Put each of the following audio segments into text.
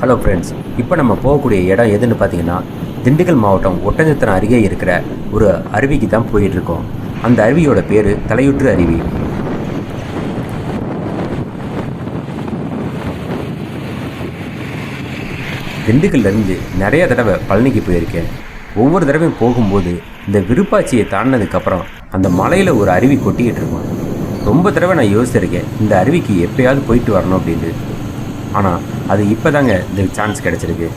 Hello friends இப்போ நம்ம போகக்கூடிய இடம் எதுன்னு பார்த்தீங்கன்னா திண்டுக்கல் மாவட்டம் ஒட்டஞ்சத்திரம் அருகே இருக்கிற ஒரு அருவிக்கு தான் போயிட்டுருக்கோம். அந்த அருவியோட பேர் தலையுற்று அருவி. திண்டுக்கல்லேருந்து நிறைய தடவை பழனிக்கு போயிருக்கேன். ஒவ்வொரு தடவையும் போகும்போது இந்த விருப்பாட்சியை தாண்டினதுக்கப்புறம் அந்த மலையில் ஒரு அருவி கொட்டிக்கிட்டு இருக்கும். ரொம்ப தடவை நான் யோசிச்சிருக்கேன் இந்த அருவிக்கு எப்பயாவது போயிட்டு வரணும் அப்படின்னு. ஆனால் அது இப்போ தாங்க இந்த சான்ஸ் கிடச்சிருக்கு.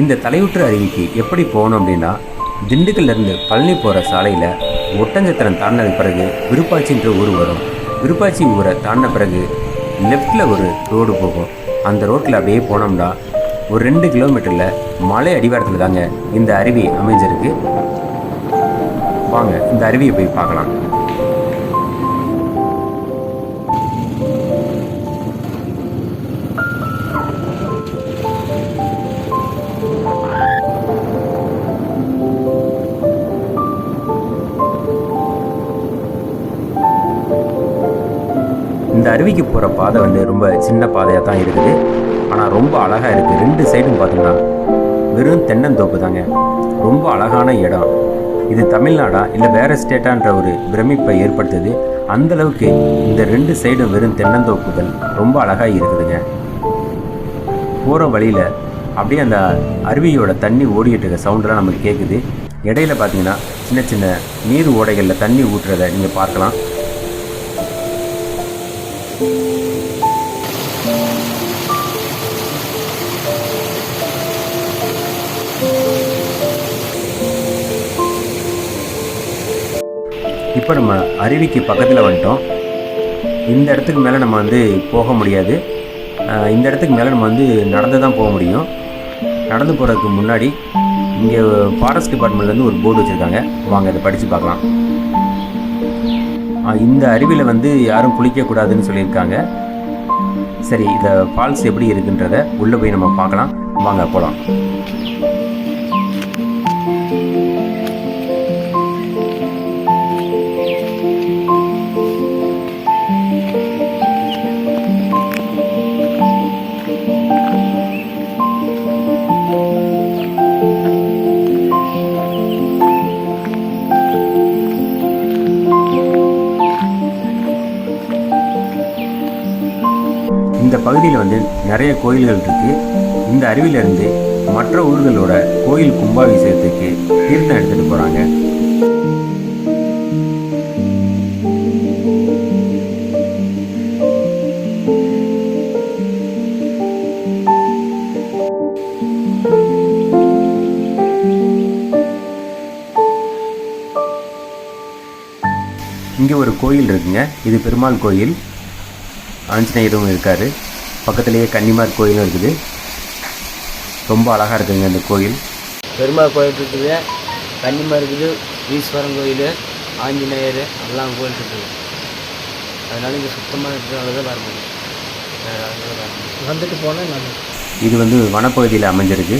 இந்த தலையுற்று அருவிக்கு எப்படி போகணும் அப்படின்னா திண்டுக்கல்லேருந்து பழனி போகிற சாலையில் ஒட்டஞ்சத்திரம் தாண்டினது பிறகு விருப்பாச்சின்ற ஊர் வரும். விருப்பாச்சி ஊரை தாண்டின பிறகு லெஃப்டில் ஒரு ரோடு போகும். அந்த ரோட்டில் அப்படியே போனோம்னா ஒரு ரெண்டு கிலோமீட்டரில் மலை அடிவாரத்தில் தாங்க இந்த அருவி அமைஞ்சிருக்கு. வாங்க இந்த அருவியை போய் பார்க்கலாம். இந்த அருவிக்கு போகிற பாதை வந்து ரொம்ப சின்ன பாதையாக தான் இருக்குது. ஆனால் ரொம்ப அழகாக இருக்குது ரெண்டு சைடும் பார்த்தீங்கன்னா வெறும் தென்னந்தோப்பு தாங்க. ரொம்ப அழகான இடம். இது தமிழ்நாடா இல்லை வேறு ஸ்டேட்டான்ற ஒரு பிரமிப்பை ஏற்படுத்துது. அந்த அளவுக்கு இந்த ரெண்டு சைடும் வெறும் தென்னந்தோப்புகள் ரொம்ப அழகாக இருக்குதுங்க. போகிற வழியில் அப்படியே அந்த அருவியோட தண்ணி ஓடிட்டு இருக்க சவுண்டெலாம் நமக்கு கேட்குது இடையில பார்த்தீங்கன்னா சின்ன சின்ன நீர் ஓடைகளில் தண்ணி ஊற்றுறதை நீங்கள் பார்க்கலாம். இப்போ நம்ம அருவிக்கு பக்கத்தில் வந்துட்டோம். இந்த இடத்துக்கு மேலே நம்ம வந்து போக முடியாது. இந்த இடத்துக்கு மேலே நம்ம வந்து நடந்து தான் போக முடியும். நடந்து போகிறதுக்கு முன்னாடி இங்கே ஃபாரஸ்ட் டிபார்ட்மெண்ட்லேருந்து ஒரு போர்டு வச்சுருக்காங்க. வாங்க அதை படித்து பார்க்கலாம். இந்த அருவியில் வந்து யாரும் குளிக்கக்கூடாதுன்னு சொல்லியிருக்காங்க. சரி இந்த ஃபால்ஸ் எப்படி இருக்குன்றத உள்ளே போய் நம்ம பார்க்கலாம். வாங்க போகலாம் பகுதியில் வந்து நிறைய கோயில்கள் இருக்குது இந்த அருவியிலிருந்து மற்ற ஊர்களோட கோயில் கும்பாபிஷேகத்துக்கு தீர்த்தம் எடுத்துகிட்டு போகிறாங்க இங்கே ஒரு கோயில் இருக்குங்க. இது பெருமாள் கோயில். ஆஞ்சநேயரும் இருக்கார். பக்கத்துலேயே கன்னிமார் கோயிலும் இருக்குது. ரொம்ப அழகாக இருக்குங்க இந்த கோயில். பெருமாள் கோயில் இருக்குது. கன்னிமா இருக்குது ஈஸ்வரன் கோயில் ஆஞ்சநேயர் எல்லாம் கோயில் இருக்குது. அதனால இங்கே சுத்தமாக இருக்கிறதால தான் வர முடியும். வந்துட்டு போனால் நல்லது இது வந்து வனப்பகுதியில் அமைஞ்சிருக்கு.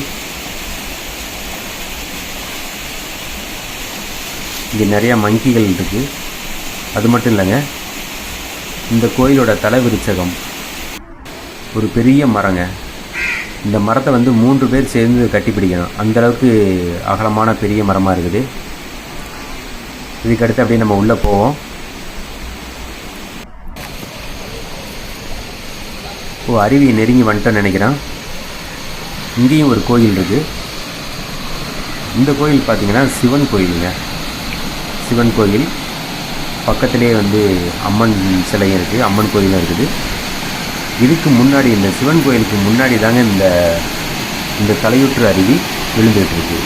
இங்கே நிறையா மங்கிகள் இருக்குது அது மட்டும் இல்லைங்க. இந்த கோயிலோட தலை விருச்சகம் ஒரு பெரிய மரங்க. இந்த மரத்தை வந்து மூன்று பேர் சேர்ந்து கட்டிப்பிடிக்கணும் அந்த அளவுக்கு அகலமான பெரிய மரமாக இருக்குது. இதுக்கு அடுத்து அப்படியே நம்ம உள்ளே போவோம். ஓ அருவி நெருங்கி வந்துட்டோன்னு நினைக்கிறேன். இங்கேயும் ஒரு கோயில் இருக்குது இந்த கோயில் பார்த்தீங்கன்னா சிவன் கோயிலுங்க. சிவன் கோயில். பக்கத்திலே வந்து அம்மன் சிலையும் இருக்குது அம்மன் கோயிலும் இருக்குது. இதுக்கு முன்னாடி இந்த சிவன் கோயிலுக்கு முன்னாடி தாங்க இந்த இந்த தலையுற்று அருவி விழுந்துட்டு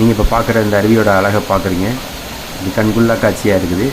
நீங்கள் இப்போ பார்க்குற இந்த அருவியோட அழகை பார்க்குறீங்க இது கண்குள்ளா காட்சியாக இருக்குது.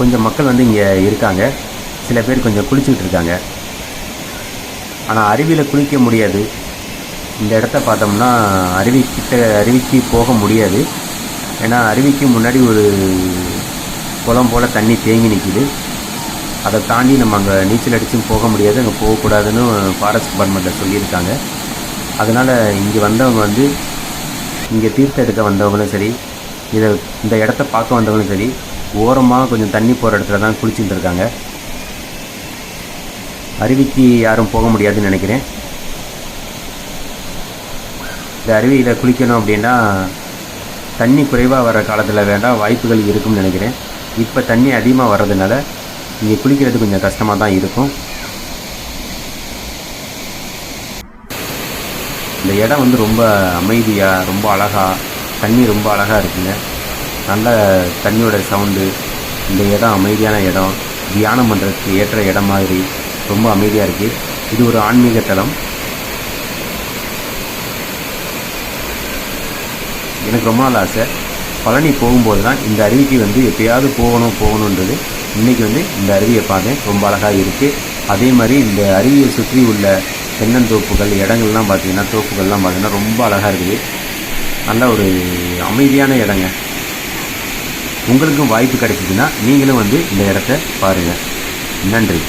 கொஞ்சம் மக்கள் வந்து இங்கே இருக்காங்க. சில பேர் கொஞ்சம் குளிச்சுக்கிட்டு இருக்காங்க. ஆனால் அருவியில் குளிக்க முடியாது. இந்த இடத்த பார்த்தோம்னா அருவிக்கிட்ட அருவிக்கு போக முடியாது. ஏன்னா அருவிக்கு முன்னாடி ஒரு குளம் போல் தண்ணி தேங்கி நிற்கிது அதை தாண்டி நம்ம அங்கே நீச்சல் அடிச்சும் போக முடியாது. அங்கே போகக்கூடாதுன்னு ஃபாரஸ்ட் டிபார்ட்மெண்ட்டில் சொல்லியிருக்காங்க. அதனால் இங்கே வந்தவங்க வந்து இங்கே தீர்த்தம் எடுக்க வந்தவங்களும் சரி இதை இந்த இடத்த பார்க்க வந்தவங்களும் சரி ஓரமாக கொஞ்சம் தண்ணி போகிற இடத்துல தான் குளிச்சுட்டு இருக்காங்க. அருவிக்கு யாரும் போக முடியாதுன்னு நினைக்கிறேன். இந்த அருவியில் குளிக்கணும் அப்படின்னா தண்ணி குறைவாக வர காலத்தில் வேண்டாம் வாய்ப்புகள் இருக்கும்னு நினைக்கிறேன். இப்போ தண்ணி அதிகமாக வர்றதுனால இங்கே குளிக்கிறது கொஞ்சம் கஷ்டமாக தான் இருக்கும். இந்த இடம் வந்து ரொம்ப அமைதியாக ரொம்ப அழகாக தண்ணி ரொம்ப அழகாக இருக்குங்க. நல்ல தண்ணியோட சவுண்டு இந்த இடம் அமைதியான இடம் தியானம் பண்ணுறதுக்கு ஏற்ற இடம் மாதிரி ரொம்ப அமைதியாக இருக்குது இது ஒரு ஆன்மீக தலம். எனக்கு ரொம்ப நாள் ஆசை. பழனி போகும்போது தான் இந்த அருவிக்கு வந்து எப்பயாவது போகணும் போகணுன்றது. இன்றைக்கி வந்து இந்த அருவியை பார்த்தேன். ரொம்ப அழகாக இருக்குது அதே மாதிரி இந்த அருவியை சுற்றி உள்ள தென்னந்தோப்புகள் இடங்கள்லாம் பார்த்திங்கன்னா தோப்புகள்லாம் பார்த்தீங்கன்னா ரொம்ப அழகாக இருக்குது. நல்ல ஒரு அமைதியான இடங்க. உங்களுக்கும் வாய்ப்பு கிடைச்சிதுன்னா நீங்களும் வந்து இந்த இடத்த பாருங்கள் நன்றி.